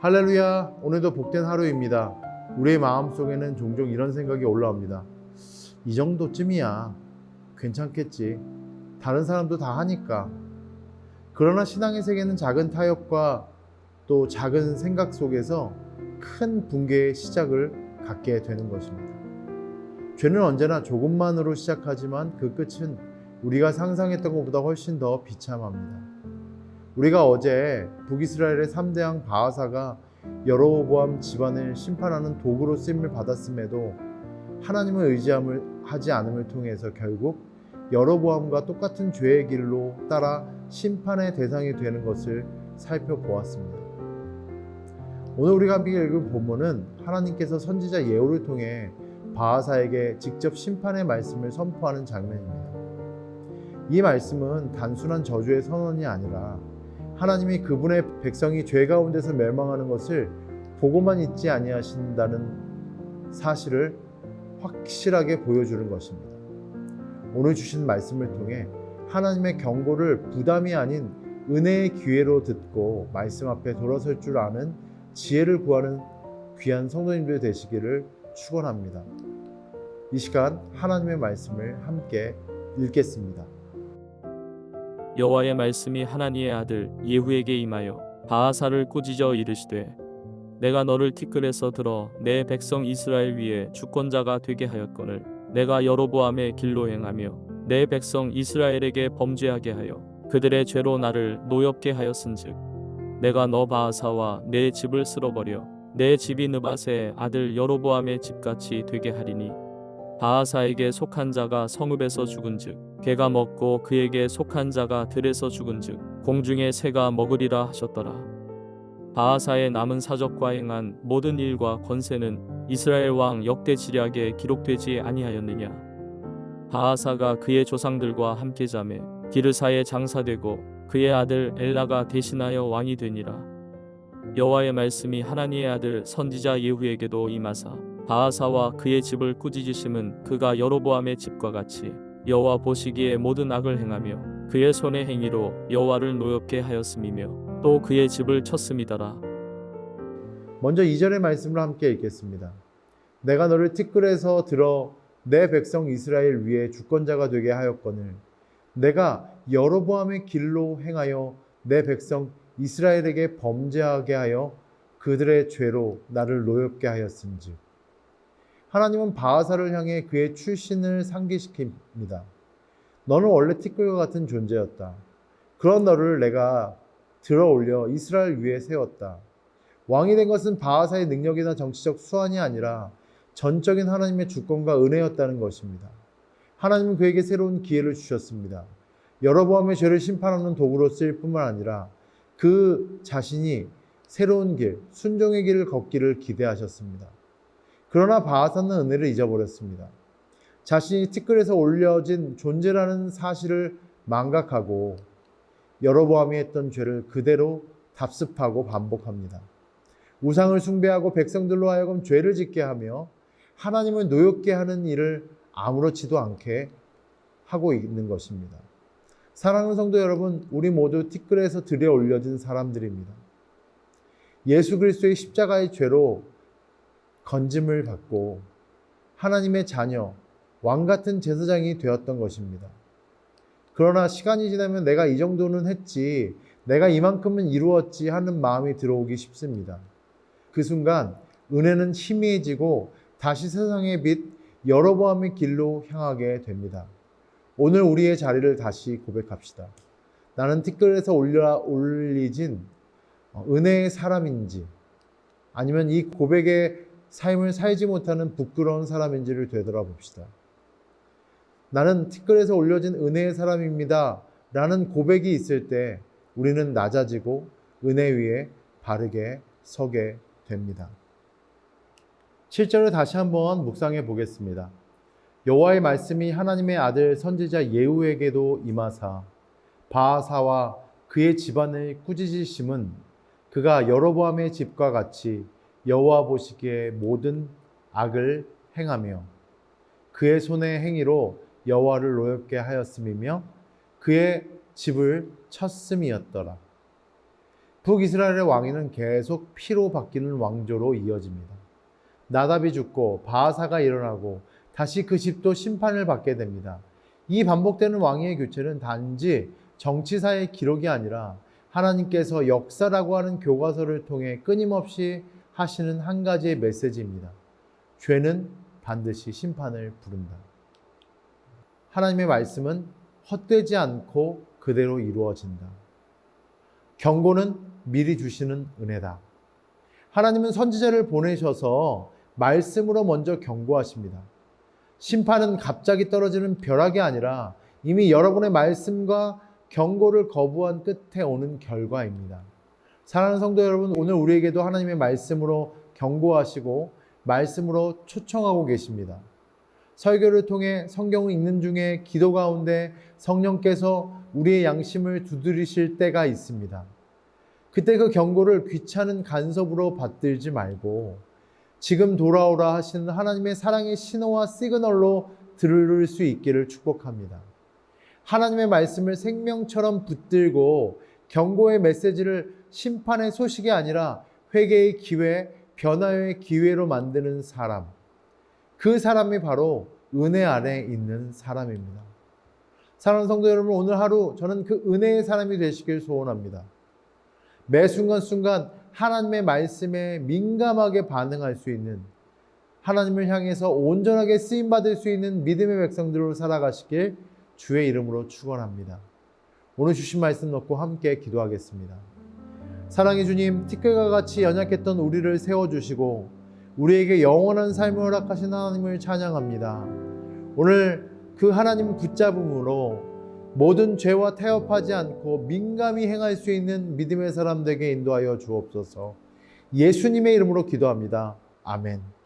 할렐루야. 오늘도 복된 하루입니다. 우리의 마음속에는 종종 이런 생각이 올라옵니다. 이 정도쯤이야. 괜찮겠지. 다른 사람도 다 하니까. 그러나 신앙의 세계는 작은 타협과 또 작은 생각 속에서 큰 붕괴의 시작을 갖게 되는 것입니다. 죄는 언제나 조금만으로 시작하지만 그 끝은 우리가 상상했던 것보다 훨씬 더 비참합니다. 우리가 어제 북이스라엘의 3대왕 바하사가 여로보암 집안을 심판하는 도구로 쓰임을 받았음에도 하나님을 의지함을 하지 않음을 통해서 결국 여로보암과 똑같은 죄의 길로 따라 심판의 대상이 되는 것을 살펴보았습니다. 오늘 우리가 함께 읽은 본문은 하나님께서 선지자 예후를 통해 바하사에게 직접 심판의 말씀을 선포하는 장면입니다. 이 말씀은 단순한 저주의 선언이 아니라 하나님이 그분의 백성이 죄 가운데서 멸망하는 것을 보고만 있지 아니하신다는 사실을 확실하게 보여주는 것입니다. 오늘 주신 말씀을 통해 하나님의 경고를 부담이 아닌 은혜의 기회로 듣고 말씀 앞에 돌아설 줄 아는 지혜를 구하는 귀한 성도님들 되시기를 축원합니다. 이 시간 하나님의 말씀을 함께 읽겠습니다. 여호와의 말씀이 하나니의 아들 예후에게 임하여 바하사를 꾸짖어 이르시되 내가 너를 티끌에서 들어 내 백성 이스라엘 위에 주권자가 되게 하였거늘 내가 여로보암의 길로 행하며 내 백성 이스라엘에게 범죄하게 하여 그들의 죄로 나를 노엽게 하였은즉 내가 너 바하사와 내 집을 쓸어버려 내 집이 느밧의 아들 여로보암의 집같이 되게 하리니 바하사에게 속한 자가 성읍에서 죽은즉 개가 먹고 그에게 속한 자가 들에서 죽은즉 공중의 새가 먹으리라 하셨더라. 바하사의 남은 사적과 행한 모든 일과 권세는 이스라엘 왕 역대 지략에 기록되지 아니하였느냐. 바하사가 그의 조상들과 함께 자매 기르사에 장사되고 그의 아들 엘라가 대신하여 왕이 되니라. 여호와의 말씀이 하나니의 아들 선지자 예후에게도 임하사 바하사와 그의 집을 꾸짖으심은 그가 여로보암의 집과 같이 여호와 보시기에 모든 악을 행하며 그의 손의 행위로 여호와를 노엽게 하였음이며 또 그의 집을 쳤음이더라. 먼저 2절의 말씀을 함께 읽겠습니다. 내가 너를 티끌에서 들어 내 백성 이스라엘 위에 주권자가 되게 하였거늘 내가 여로보암의 길로 행하여 내 백성 이스라엘에게 범죄하게 하여 그들의 죄로 나를 노엽게 하였은즉 하나님은 바하사를 향해 그의 출신을 상기시킵니다. 너는 원래 티끌과 같은 존재였다. 그런 너를 내가 들어 올려 이스라엘 위에 세웠다. 왕이 된 것은 바하사의 능력이나 정치적 수완이 아니라 전적인 하나님의 주권과 은혜였다는 것입니다. 하나님은 그에게 새로운 기회를 주셨습니다. 여러보암의 죄를 심판하는 도구로 쓰일 뿐만 아니라 그 자신이 새로운 길, 순종의 길을 걷기를 기대하셨습니다. 그러나 바하사는 은혜를 잊어버렸습니다. 자신이 티끌에서 올려진 존재라는 사실을 망각하고 여로보암이 했던 죄를 그대로 답습하고 반복합니다. 우상을 숭배하고 백성들로 하여금 죄를 짓게 하며 하나님을 노엽게 하는 일을 아무렇지도 않게 하고 있는 것입니다. 사랑하는 성도 여러분, 우리 모두 티끌에서 들여 올려진 사람들입니다. 예수 그리스도의 십자가의 죄로 건짐을 받고 하나님의 자녀, 왕 같은 제사장이 되었던 것입니다. 그러나 시간이 지나면 내가 이 정도는 했지, 내가 이만큼은 이루었지 하는 마음이 들어오기 쉽습니다. 그 순간 은혜는 희미해지고 다시 세상의 빛 여러보암의 길로 향하게 됩니다. 오늘 우리의 자리를 다시 고백합시다. 나는 티끌에서 올려 올리진 은혜의 사람인지 아니면 이 고백의 삶을 살지 못하는 부끄러운 사람인지를 되돌아봅시다. 나는 티끌에서 올려진 은혜의 사람입니다. 라는 고백이 있을 때 우리는 낮아지고 은혜 위에 바르게 서게 됩니다. 7절을 다시 한번 묵상해 보겠습니다. 여호와의 말씀이 하나님의 아들 선지자 예후에게도 임하사 바하사와 그의 집안을 꾸짖으심은 그가 여로보암의 집과 같이 여호와 보시기에 모든 악을 행하며 그의 손의 행위로 여호와를 노엽게 하였음이며 그의 집을 쳤음이었더라. 북이스라엘의 왕위는 계속 피로 바뀌는 왕조로 이어집니다. 나답이 죽고 바하사가 일어나고 다시 그 집도 심판을 받게 됩니다. 이 반복되는 왕위의 교체는 단지 정치사의 기록이 아니라 하나님께서 역사라고 하는 교과서를 통해 끊임없이 하시는 한 가지의 메시지입니다. 죄는 반드시 심판을 부른다. 하나님의 말씀은 헛되지 않고 그대로 이루어진다. 경고는 미리 주시는 은혜다. 하나님은 선지자를 보내셔서 말씀으로 먼저 경고하십니다. 심판은 갑자기 떨어지는 벼락이 아니라 이미 여러분의 말씀과 경고를 거부한 끝에 오는 결과입니다. 사랑하는 성도 여러분, 오늘 우리에게도 하나님의 말씀으로 경고하시고 말씀으로 초청하고 계십니다. 설교를 통해 성경을 읽는 중에 기도 가운데 성령께서 우리의 양심을 두드리실 때가 있습니다. 그때 그 경고를 귀찮은 간섭으로 받들지 말고 지금 돌아오라 하시는 하나님의 사랑의 신호와 시그널로 들을 수 있기를 축복합니다. 하나님의 말씀을 생명처럼 붙들고 경고의 메시지를 심판의 소식이 아니라 회개의 기회, 변화의 기회로 만드는 사람. 그 사람이 바로 은혜 아래 있는 사람입니다. 사랑하는 성도 여러분, 오늘 하루 저는 그 은혜의 사람이 되시길 소원합니다. 매 순간순간 하나님의 말씀에 민감하게 반응할 수 있는 하나님을 향해서 온전하게 쓰임 받을 수 있는 믿음의 백성들로 살아가시길 주의 이름으로 축원합니다. 오늘 주신 말씀 놓고 함께 기도하겠습니다. 사랑의 주님, 티끌과 같이 연약했던 우리를 세워 주시고 우리에게 영원한 삶을 허락하신 하나님을 찬양합니다. 오늘 그 하나님 붙잡음으로 모든 죄와 타협하지 않고 민감히 행할 수 있는 믿음의 사람 되게 인도하여 주옵소서. 예수님의 이름으로 기도합니다. 아멘.